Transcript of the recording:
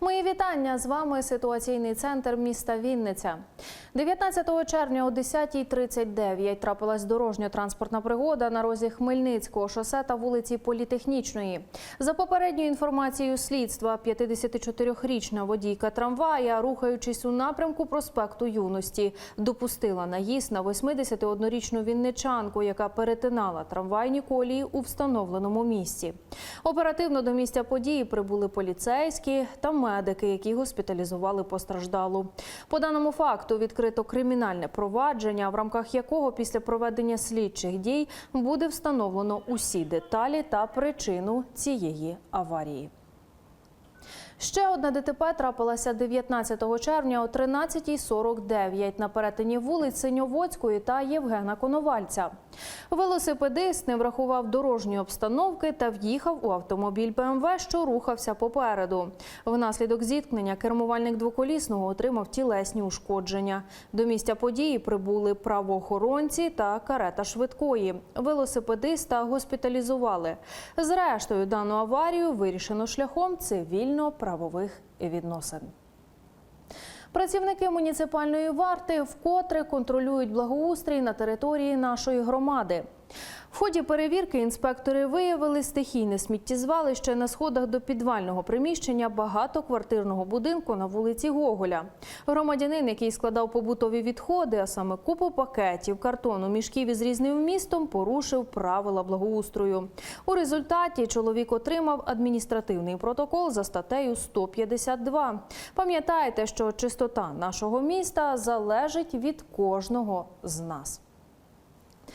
Мої вітання з вами. Ситуаційний центр міста Вінниця. 19 червня о 10.39 трапилась дорожньо-транспортна пригода на розі Хмельницького шосе та вулиці Політехнічної. За попередньою інформацією слідства, 54-річна водійка трамвая, рухаючись у напрямку проспекту Юності, допустила наїзд на 81-річну вінничанку, яка перетинала трамвайні колії у встановленому місці. Оперативно до місця події прибули поліцейські та медики, які госпіталізували постраждалу. По даному факту відкрито кримінальне провадження, в рамках якого після проведення слідчих дій буде встановлено усі деталі та причину цієї аварії. Ще одна ДТП трапилася 19 червня о 13.49 на перетині вулиць Синьоводської та Євгена Коновальця. Велосипедист не врахував дорожньої обстановки та в'їхав у автомобіль БМВ, що рухався попереду. Внаслідок зіткнення кермувальник двоколісного отримав тілесні ушкодження. До місця події прибули правоохоронці та карета швидкої. Велосипедиста госпіталізували. Зрештою, дану аварію вирішено шляхом цивільно-правових відносин. Працівники муніципальної варти вкотре контролюють благоустрій на території нашої громади. В ході перевірки інспектори виявили стихійне сміттєзвалище на сходах до підвального приміщення багатоквартирного будинку на вулиці Гоголя. Громадянин, який складав побутові відходи, а саме купу пакетів, картону, мішків із різним вмістом, порушив правила благоустрою. У результаті чоловік отримав адміністративний протокол за статтею 152. Пам'ятайте, що чистота нашого міста залежить від кожного з нас.